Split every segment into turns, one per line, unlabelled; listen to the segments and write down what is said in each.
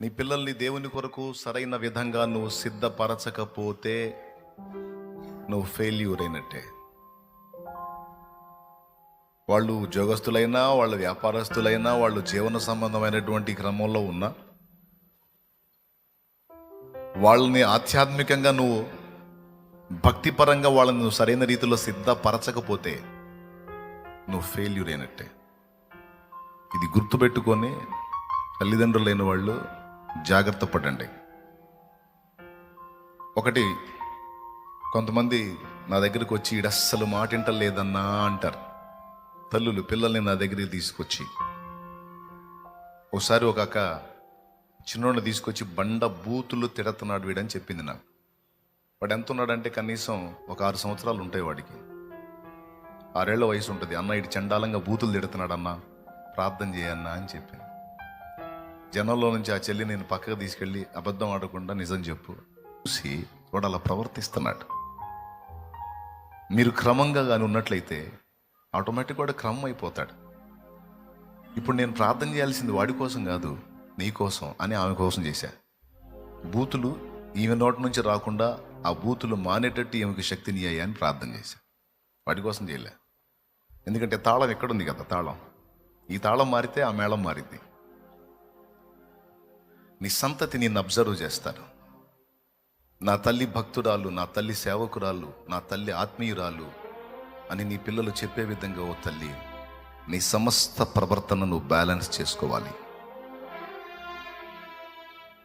నీ పిల్లల్ని దేవుని కొరకు సరైన విధంగా నువ్వు సిద్ధపరచకపోతే నువ్వు ఫెయిల్యూర్ అయినట్టే వాళ్ళు ఉద్యోగస్తులైనా వాళ్ళు వ్యాపారస్తులైనా వాళ్ళు జీవన సంబంధమైనటువంటి క్రమంలో ఉన్నా వాళ్ళని ఆధ్యాత్మికంగా నువ్వు భక్తిపరంగా వాళ్ళని నువ్వు సరైన రీతిలో సిద్ధపరచకపోతే నువ్వు ఫెయిల్యూర్ అయినట్టే ఇది గుర్తుపెట్టుకొని తల్లిదండ్రులైన వాళ్ళు జాగ్రత్త పడండి. ఒకటి కొంతమంది నా దగ్గరకు వచ్చి ఈడు అస్సలు మాటింటలేదన్నా అంటారు. తల్లులు పిల్లల్ని నా దగ్గరికి తీసుకొచ్చి ఒకసారి ఒక అక్క చిన్నోడిని తీసుకొచ్చి బండ బూతులు తిడుతున్నాడు వీడని చెప్పింది నాకు. వాడు ఎంత ఉన్నాడంటే కనీసం ఒక ఆరు సంవత్సరాలు ఉంటాయి వాడికి. ఆరేళ్ళ వయసు ఉంటుంది అన్న ఇటు చండాలంగా బూతులు తిడుతున్నాడన్నా ప్రార్థన చేయన్నా అని చెప్పింది జనంలో నుంచి ఆ చెల్లి నేను పక్కకు తీసుకెళ్ళి అబద్ధం ఆడకుండా నిజం చెప్పు చూసి వాడు అలా ప్రవర్తిస్తున్నాడు. మీరు క్రమంగా కానీ ఉన్నట్లయితే ఆటోమేటిక్ వాడు క్రమం అయిపోతాడు. ఇప్పుడు నేను ప్రార్థన చేయాల్సింది వాడి కోసం కాదు నీ కోసం అని ఆమె కోసం చేశా. బూతులు ఈమె నోటి నుంచి రాకుండా ఆ బూతులు మానేటట్టు ఈమెకి శక్తిని అని ప్రార్థన చేశా. వాటి కోసం చేయలే. ఎందుకంటే తాళం ఎక్కడుంది కదా తాళం? ఈ తాళం మారితే ఆ మేళం మారింది నీ సంతతి నిన్ను అబ్జర్వ్ చేస్తారు నా తల్లి భక్తురాలు నా తల్లి సేవకురాలు నా తల్లి ఆత్మీయురాలు అని నీ పిల్లలు చెప్పే విధంగా ఓ తల్లి నీ సమస్త ప్రవర్తనను బ్యాలెన్స్ చేసుకోవాలి.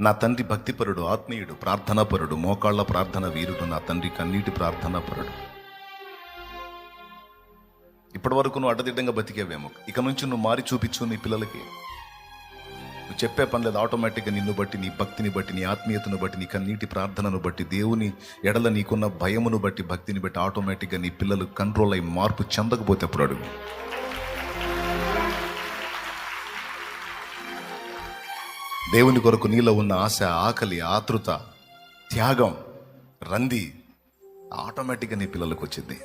నా తండ్రి భక్తిపరుడు ఆత్మీయుడు ప్రార్థనాపరుడు మోకాళ్ళ ప్రార్థన వీరుడు నా తండ్రి కన్నీటి ప్రార్థనాపరుడు. ఇప్పటి వరకు నువ్వు అడ్డదిడ్డంగా బతికేవేమో. ఇక నుంచి నువ్వు మారి చూపించు నీ పిల్లలకి. నువ్వు చెప్పే పని లేదు ఆటోమేటిక్గా నిన్ను బట్టి నీ భక్తిని బట్టి నీ ఆత్మీయతను బట్టి నీ కన్నీటి ప్రార్థనను బట్టి దేవుని ఎడల నీకున్న భయమును బట్టి భక్తిని బట్టి ఆటోమేటిక్గా నీ పిల్లలు కంట్రోల్ అయ్యి మార్పు చెందకపోతే అప్పుడు అడుగు. దేవుని కొరకు నీలో ఉన్న ఆశ ఆకలి ఆతృత త్యాగం రంది ఆటోమేటిక్గా నీ పిల్లలకు వచ్చింది.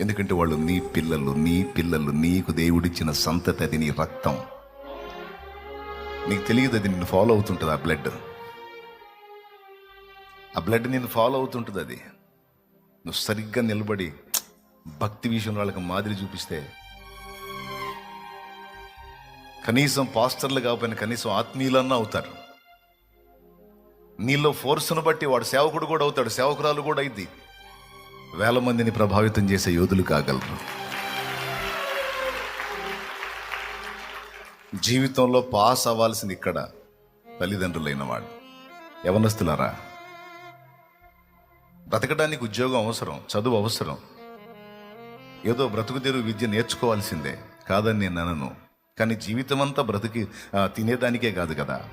ఎందుకంటే వాళ్ళు నీ పిల్లలు నీ పిల్లలు నీకు దేవుడిచ్చిన సంతతి అది నీ రక్తం. నీకు తెలియదు అది నిన్ను ఫాలో అవుతుంటుంది ఆ బ్లడ్ ఆ బ్లడ్ నిన్ను ఫాలో అవుతుంటుంది అది. నువ్వు సరిగ్గా నిలబడి భక్తి విషయంలో వాళ్ళకి మాదిరి చూపిస్తే కనీసం పాస్టర్లు కాకపోయినా కనీసం ఆత్మీయులన్నా అవుతారు. నీలో ఫోర్స్ను బట్టి వాడు సేవకుడు కూడా అవుతాడు సేవకురాలు కూడా అయింది వేల మందిని ప్రభావితం చేసే యోధులు కాగలరు. జీవితంలో పాస్ అవ్వాల్సింది ఇక్కడ తల్లిదండ్రులైన వాడు యవనస్తులారా బ్రతకడానికి ఉద్యోగం అవసరం చదువు అవసరం. ఏదో బ్రతుకు తెరువు విద్య నేర్చుకోవాల్సిందే. కాదని నేను అనను. కానీ జీవితం అంతా బ్రతికి తినేదానికే కాదు కదా.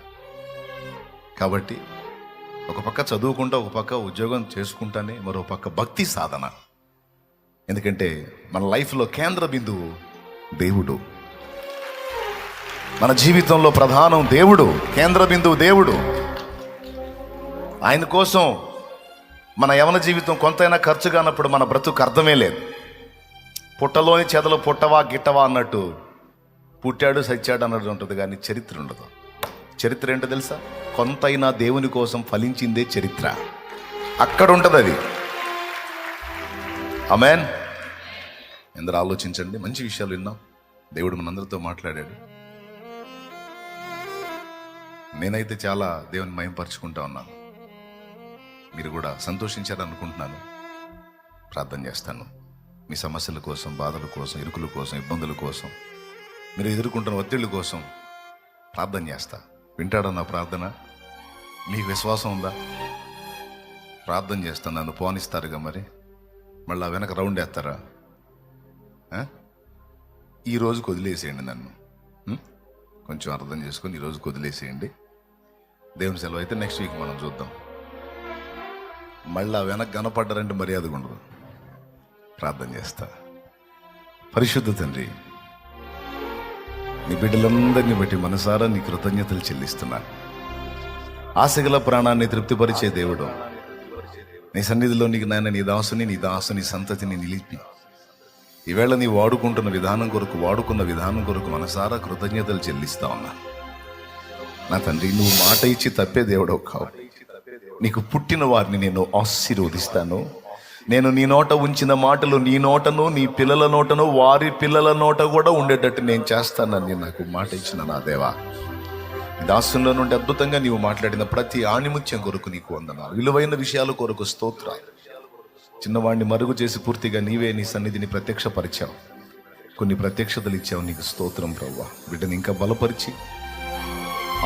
కాబట్టి ఒక పక్క చదువుకుంటా ఒక పక్క ఉద్యోగం చేసుకుంటానే మరో పక్క భక్తి సాధన. ఎందుకంటే మన లైఫ్లో కేంద్ర బిందువు దేవుడు. మన జీవితంలో ప్రధానం దేవుడు కేంద్ర బిందువు దేవుడు. ఆయన కోసం మన యవన జీవితం కొంతైనా ఖర్చు కానప్పుడు మన బ్రతుకు అర్థమే లేదు. పుట్టలోని చేతలు పుట్టవా గిట్టవా అన్నట్టు పుట్టాడు సచ్చాడు అన్నట్టు ఉంటుంది కానీ చరిత్ర ఉండదు. చరిత్ర ఏంటో తెలుసా? కొంతైనా దేవుని కోసం ఫలించిందే చరిత్ర. అక్కడ ఉంటుంది అది. అమెన్ ఎందరూ ఆలోచించండి. మంచి విషయాలు విన్నాం. దేవుడు మనందరితో మాట్లాడాడు. నేనైతే చాలా దేవుని మయంపరుచుకుంటా ఉన్నాను. మీరు కూడా సంతోషించారనుకుంటున్నాను. ప్రార్థన చేస్తాను. మీ సమస్యల కోసం బాధల కోసం ఇరుకుల కోసం ఇబ్బందుల కోసం మీరు ఎదుర్కొంటున్న ఒత్తిళ్ళ కోసం ప్రార్థన చేస్తా. వింటాడా నా ప్రార్థన? మీకు విశ్వాసం ఉందా? ప్రార్థన చేస్తాను నన్ను పోనిస్తారుగా మరి? మళ్ళీ వెనక రౌండ్ వేస్తారా? ఈ రోజుకు వదిలేసేయండి నన్ను. కొంచెం అర్థం చేసుకొని ఈరోజు వదిలేసేయండి. దేవుని సెలవు అయితే నెక్స్ట్ వీక్ మనం చూద్దాం. మళ్ళా వెనక్కి కనపడ్డారంటే మర్యాద ఉండదు. ప్రార్థన చేస్తా. పరిశుద్ధ తండ్రి నీ బిడ్డలందరినీ బట్టి మనసారా నీ కృతజ్ఞతలు చెల్లిస్తున్నా. ఆశగల ప్రాణాన్ని తృప్తిపరిచే దేవుడు. నీ సన్నిధిలో నీకు నాయన నీ దాసుని నీ దాసుని సంతతిని నిలిపి. ఈవేళ నీ వాడుకుంటున్న విధానం కొరకు వాడుకున్న విధానం కొరకు మనసారా కృతజ్ఞతలు చెల్లిస్తా ఉన్నా. నా తండ్రి నువ్వు మాట ఇచ్చి తప్పే దేవుడవు కావు. నీకు పుట్టిన వారిని నేను ఆశీర్వదిస్తాను. నేను నీ నోట ఉంచిన మాటలు నీ నోటను నీ పిల్లల నోటను వారి పిల్లల నోట కూడా ఉండేటట్టు నేను చేస్తానని నాకు మాట ఇచ్చిన నా దేవా. దాసుల్లో నుండి అద్భుతంగా నీవు మాట్లాడిన ప్రతి ఆణిముత్యం కొరకు నీకు వందనాలు. విలువైన విషయాల కొరకు స్తోత్రాలు. చిన్నవాడిని మరుగు చేసి పూర్తిగా నీవే నీ సన్నిధిని ప్రత్యక్షపరిచావు. కొన్ని ప్రత్యక్షతలు ఇచ్చావు నీకు స్తోత్రం ప్రవ్వా. బిడ్డని ఇంకా బలపరిచి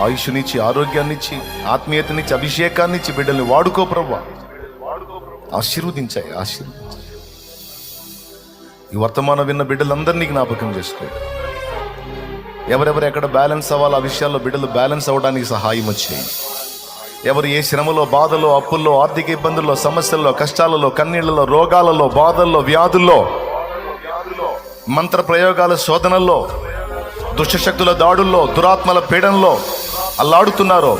ఆయుష్నిచ్చి ఆరోగ్యాన్నిచ్చి ఆత్మీయతనిచ్చి అభిషేకాన్నిచ్చి బిడ్డల్ని వాడుకో ప్రవ్వా ఆశీర్వదించాయి ఆశీర్వదించాయి. ఈ వర్తమానం విన్న బిడ్డలందరినీ జ్ఞాపకం చేసుకో ఎవరెవరు ఎక్కడ బ్యాలెన్స్ అవ్వాలో ఆ విషయాల్లో బిడ్డలు బ్యాలెన్స్ అవ్వడానికి సహాయం వచ్చాయి. ఎవరు ఏ శ్రమలో బాధలో అప్పుల్లో ఆర్థిక ఇబ్బందుల్లో సమస్యల్లో కష్టాలలో కన్నీళ్ళలో రోగాలలో బాధల్లో వ్యాధుల్లో మంత్ర ప్రయోగాల శోధనల్లో దుష్టశక్తుల దాడుల్లో దురాత్మల పీడనలో అల్లాడుతున్నారో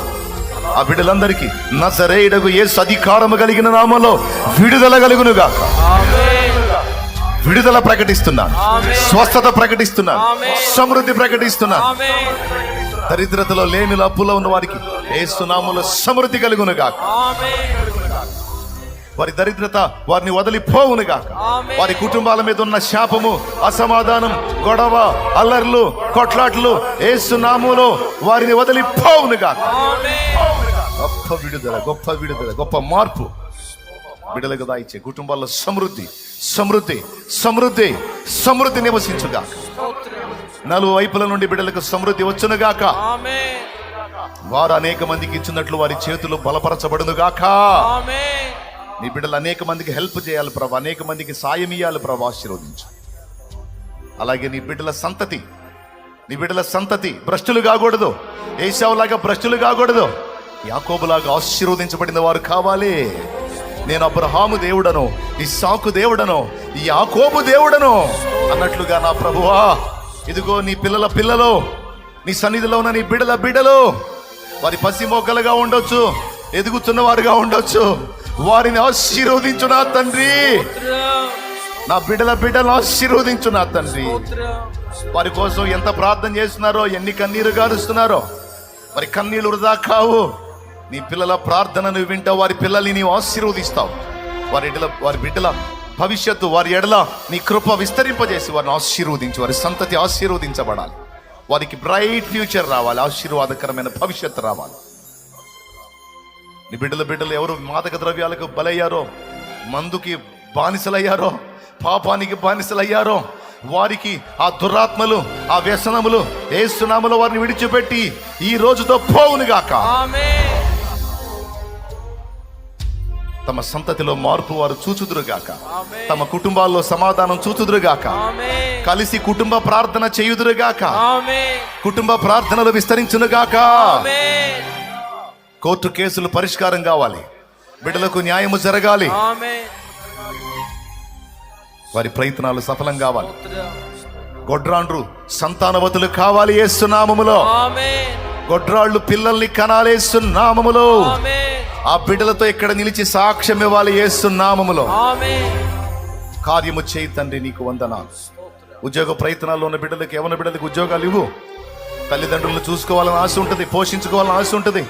ఆ బిడ్డలందరికీ నజరేయుడకు ఏ సధికారము కలిగిన నామలో విడుదల కలుగునుగా విడుదల ప్రకటిస్తున్నాను. స్వస్థత ప్రకటిస్తున్నాను. సమృద్ధి ప్రకటిస్తున్నాను. దరిద్రతలో లేని అప్పులో ఉన్న వారికి ఏసునాములో సమృద్ధి కలుగునుగా వారి దరిద్రత వారిని వదిలిపోవునుగా వారి కుటుంబాల మీద ఉన్న శాపము అసమాధానం గొడవ అల్లర్లు కొట్లాట్లు ఏసునాములో వారిని వదిలిపోవునుగా గొప్ప విడుదల గొప్ప విడుదల గొప్ప మార్పు. బిడలకు దాయిచ్చే కుటుంబాల్లో సమృద్ధి సమృద్ధి సమృద్ధి సమృద్ధి నివసించుగా నలుగు వైపుల నుండి బిడ్డలకు సమృద్ధి వచ్చునుగాక. వారు అనేక మందికి ఇచ్చినట్లు వారి చేతులు బలపరచబడునుగాక. నీ బిడ్డలు అనేక మందికి హెల్ప్ చేయాలి ప్రభు. అనేక మందికి సాయం ఇవ్వాలి ప్రభు. ఆశీర్వదించు. అలాగే నీ బిడ్డల సంతతి నీ బిడ్డల సంతతి భ్రష్టులు కాకూడదు. ఏసావులాగా భ్రష్టులు కాకూడదు. యాకోబులాగా ఆశీర్వదించబడిన వారు కావాలి. నేను అబ్రహాము దేవుడను ఇస్సాకు దేవుడను ఈ యాకోబు దేవుడను అన్నట్లుగా నా ప్రభువా ఇదిగో నీ పిల్లల పిల్లలు నీ సన్నిధిలో ఉన్న నీ బిడ్డల బిడ్డలు. వారి పసి మొక్కలుగా ఉండొచ్చు ఎదుగుతున్న వారుగా ఉండొచ్చు. వారిని ఆశీర్వదించు నా తండ్రి. నా బిడ్డల బిడ్డలు ఆశీర్వదించు నా తండ్రి. వారి కోసం ఎంత ప్రార్థన చేస్తున్నారో ఎన్ని కన్నీరు గారుస్తున్నారో మరి కన్నీళ్ళు వృధా కావు. నీ పిల్లల ప్రార్థనను వింటా వారి పిల్లల్ని నీవు ఆశీర్వదిస్తావు. వారి ఎడల వారి బిడ్డల భవిష్యత్తు వారి ఎడల నీ కృప విస్తరింపజేసి వారిని ఆశీర్వదించి వారి సంతతి ఆశీర్వదించబడాలి. వారికి బ్రైట్ ఫ్యూచర్ రావాలి ఆశీర్వాదకరమైన భవిష్యత్తు రావాలి. నీ బిడ్డల బిడ్డలు ఎవరు మాదక ద్రవ్యాలకు బలయ్యారో మందుకి బానిసలయ్యారో పాపానికి బానిసలయ్యారో వారికి ఆ దురాత్మలు ఆ వ్యసనములు ఏసునాములు వారిని విడిచిపెట్టి ఈ రోజుతో పోవునుగాక తమ సంతతిలో మార్పు వారు చూచుదురుగాక తమ కుటుంబాల్లో సమాధానం చూచుదురుగాక కలిసి కుటుంబ ప్రార్థన చేయుదురుగాక కుటుంబ ప్రార్థనలు విస్తరించునుగాక కోర్టు కేసులు పరిష్కారం కావాలి. బిడ్డలకు న్యాయము జరగాలి. వారి ప్రయత్నాలు సఫలం కావాలి. గొడ్రాండ్రు సంతానవతులు కావాలి ఏసునామములో గొడ్రాళ్ళు పిల్లల్ని కనాలేస్తున్నామములో ఆ బిడ్డలతో ఇక్కడ నిలిచి సాక్ష్యం ఇవ్వాలి ఏసునామములో కార్యము చేయి తండ్రి నీకు వందనాలు. ఉద్యోగ ప్రయత్నాల్లో ఉన్న బిడ్డలకు ఎవరి బిడ్డలకు ఉద్యోగాలు ఇవ్వు. తల్లిదండ్రులను చూసుకోవాలని ఆశ ఉంటుంది పోషించుకోవాలని ఆశ ఉంటుంది.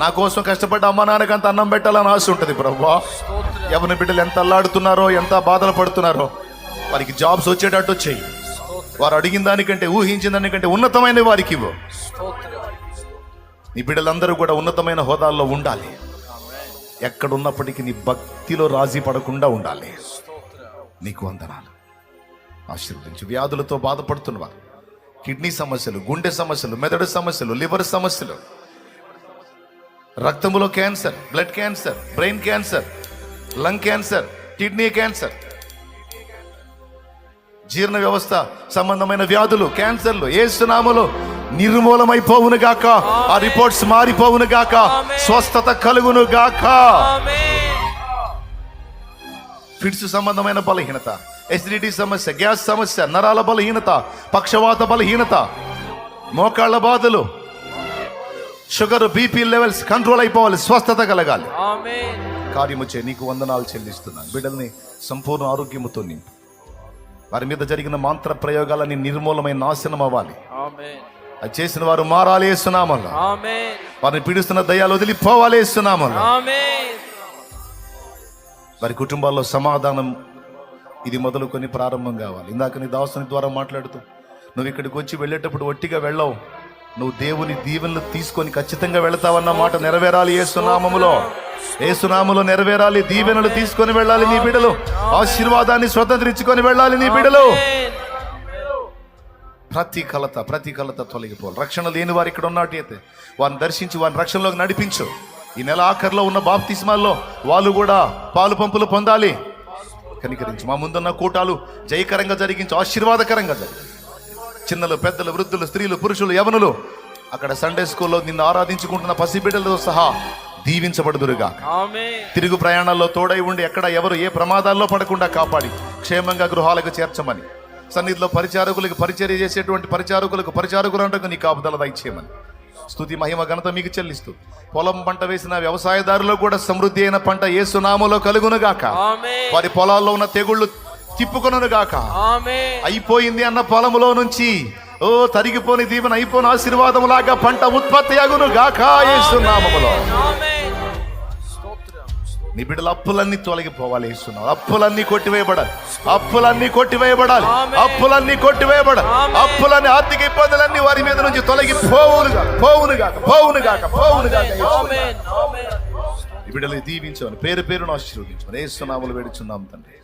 నా కోసం కష్టపడ్డ అమ్మ నాన్నకి అంత అన్నం పెట్టాలని ఆశ ఉంటుంది ప్రభా. ఎవరిని బిడ్డలు ఎంత అల్లాడుతున్నారో ఎంత బాధలు పడుతున్నారో వారికి జాబ్స్ వచ్చేటట్టు వచ్చాయి. వారు అడిగిన దానికంటే ఊహించిన దానికంటే ఉన్నతమైన వారికి ఇవ్వు. నీ బిడ్డలందరూ కూడా ఉన్నతమైన హోదాల్లో ఉండాలి. ఎక్కడున్నప్పటికీ నీ భక్తిలో రాజీ పడకుండా ఉండాలి. నీకు వందనాలు. ఆశీర్వదించు. వ్యాధులతో బాధపడుతున్నవారు కిడ్నీ సమస్యలు గుండె సమస్యలు మెదడు సమస్యలు లివర్ సమస్యలు రక్తములో cancer blood cancer brain cancer lung cancer kidney cancer. జీర్ణ వ్యవస్థ సంబంధమైన వ్యాధులు క్యాన్సర్లు ఏసునామలో నిర్మూలమైపోవును గాక. ఆ రిపోర్ట్స్ మారిపోవును గాక. స్వస్థత కలుగును గాక. ఫిట్స్ సంబంధమైన బలహీనత ఎసిడిటీ సమస్య గ్యాస్ సమస్య నరాల బలహీనత పక్షవాత బలహీనత మోకాళ్ళ బాధలు షుగర్ బీపీ లెవెల్స్ కంట్రోల్ అయిపోవాలి స్వస్థత కలగాలి. కార్యము చే నీకు వందనాలు చెల్లిస్తున్నాను. బిడ్డల్ని సంపూర్ణ ఆరోగ్యముతో నింపు. వారి మీద జరిగిన మంత్ర ప్రయోగాలని నిర్మూలమైన నాశనం అవ్వాలి. అది చేసిన వారు మారాలి వేస్తున్నామల్లా వారిని పీడిస్తున్న దయ్యాలు వదిలిపోవాలి వేస్తున్నామల్లా వారి కుటుంబాల్లో సమాధానం ఇది మొదలుకొని ప్రారంభం కావాలి. ఇందాక నీ దాసుని ద్వారా మాట్లాడుతూ నువ్వు ఇక్కడికి వచ్చి వెళ్ళేటప్పుడు ఒట్టిగా వెళ్ళవు. నువ్వు దేవుని దీవెనలు తీసుకొని ఖచ్చితంగా వెళతావన్న మాట నెరవేరాలి ఏసునామములో. ఏసునాములో నెరవేరాలి దీవెనలు తీసుకొని వెళ్ళాలి నీ బిడలు. ఆశీర్వాదాన్ని స్వతంత్రించుకొని వెళ్ళాలి నీ బిడలు. ప్రతి కలత ప్రతి కలత తొలగిపోవాలి. రక్షణ లేని వారు ఇక్కడ ఉన్నట్టయితే వారిని దర్శించి వారిని రక్షణలోకి నడిపించు. ఈ నెల ఆఖరిలో ఉన్న బాప్తిస్మాల్లో వాళ్ళు కూడా పాలు పంపులు పొందాలి. కనికరించి. మా ముందున్న కూటాలు జయకరంగా జరిగించు ఆశీర్వాదకరంగా జరిగించు. చిన్నలు పెద్దలు వృద్ధులు స్త్రీలు పురుషులు యవనులు. అక్కడ సండే స్కూల్లో నిన్ను ఆరాధించుకుంటున్న పసిబిడ్డలతో సహా దీవించబడుదురుగా. తిరుగు ప్రయాణాల్లో తోడై ఉండి ఎక్కడ ఎవరు ఏ ప్రమాదాల్లో పడకుండా కాపాడి క్షేమంగా గృహాలకు చేర్చమని సన్నిధిలో పరిచారకులకు పరిచర్య చేసేటువంటి పరిచారకులకు పరిచారకులంటకు నీ కాపుదల దయచేయమని. స్తుతి మహిమ ఘనత మీకు చెల్లిస్తూ పొలం పంట వేసిన వ్యవసాయదారులో కూడా సమృద్ధి అయిన పంట ఏ సునామలో కలుగునుగాక వారి పొలాల్లో ఉన్న తెగుళ్ళు తిప్పుకొనుగాక. అయిపోయింది అన్న పొలములో నుంచి. ఓ తరిగిపోని దీవెన అయిపోయిన ఆశీర్వాదములాగా పంట ఉత్పత్తి అగును గాక ఏసునామములో నీ బిడ్డల అప్పులన్నీ తొలగిపోవాలి ఇస్తున్నావు అప్పులన్నీ కొట్టివేయబడాలి. అప్పులన్నీ కొట్టివేయబడాలి. అప్పులన్నీ కొట్టివేయబడాలి. అప్పులన్నీ ఆర్థిక ఇబ్బందులన్నీ వారి మీద నుంచి తొలగి పోవునుగా పోవునుగా పోవునుగా బిడ్డలు దీవించమని పేరు పేరును ఆశీర్వదించమని ఏసునాములు వేడుచున్నాం తండ్రి.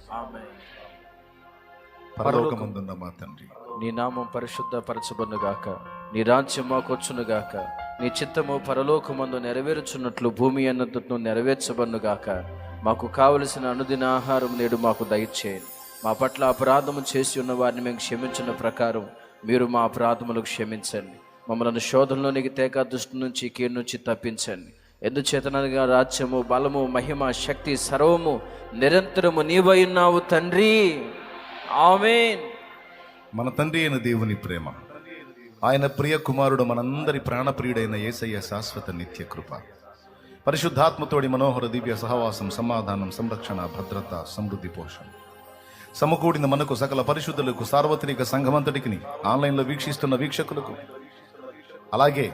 పరలోకమందున్న మా తండ్రి.
నీ నామం పరిశుద్ధ పరచబడుగాక నీ రాజ్యం మాకొచ్చునుగాక. నీ చిత్తము పరలోకమందు నెరవేర్చున్నట్లు భూమి అన్నట్టును నెరవేర్చబడునుగాక. మాకు కావలసిన అనుదిన ఆహారం నేడు మాకు దయచేయండి మా పట్ల అపరాధము చేసి ఉన్న వారిని మేము క్షమించిన ప్రకారం మీరు మా అపరాధములు క్షమించండి. మమ్మల్ని శోధనలోనికి తేక దృష్టి నుంచి కీడు నుంచి తప్పించండి. ఎందుచేతనగా రాజ్యము బలము మహిమ శక్తి సర్వము నిరంతరము నీవై ఉన్నావు తండ్రి. ఆమేన్.
మన తండ్రి అయిన దేవుని ప్రేమ. ఆయన ప్రియ కుమారుడు మనందరి ప్రాణప్రియుడైన యేసయ్య శాశ్వత నిత్య కృప. పరిశుద్ధాత్మతోడి మనోహర దివ్య సహవాసం సమాధానం సంరక్షణ భద్రత సమృద్ధి పోషణ. సమకూడిన మనకు సకల పరిశుద్ధులకు సార్వత్రిక సంఘమంతటికి ఆన్లైన్లో వీక్షిస్తున్న వీక్షకులకు అలాగే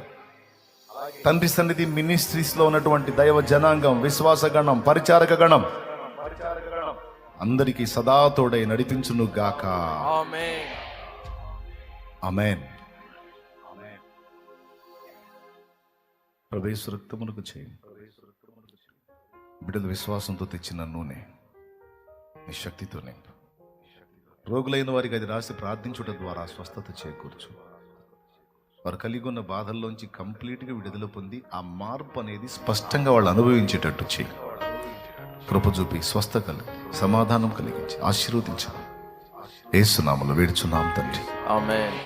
తండ్రి సన్నిధి మినిస్ట్రీస్లో ఉన్నటువంటి దైవ జనాంగం విశ్వాస గణం పరిచారక గణం అందరికీ సదా తోడై నడిపించును గాక. అమెన్ ప్రవేశ రక్తమునకు చేయి. బిడ్డలు విశ్వాసంతో తెచ్చిన నూనె నీ శక్తితో నింపు రోగులైన వారికి అది రాసి ప్రార్థించుట ద్వారా స్వస్థత చేకూర్చు. వారు కలిగి ఉన్న బాధల్లోంచి కంప్లీట్గా విడుదల పొంది ఆ మార్పు అనేది స్పష్టంగా వాళ్ళు అనుభవించేటట్టు చేయి. కృప చూపి స్వస్థ కలిగి సమాధానం కలిగించి ఆశీర్వదించాలి ఏసునామలు వేడుచున్నాం తండ్రి.
ఆమె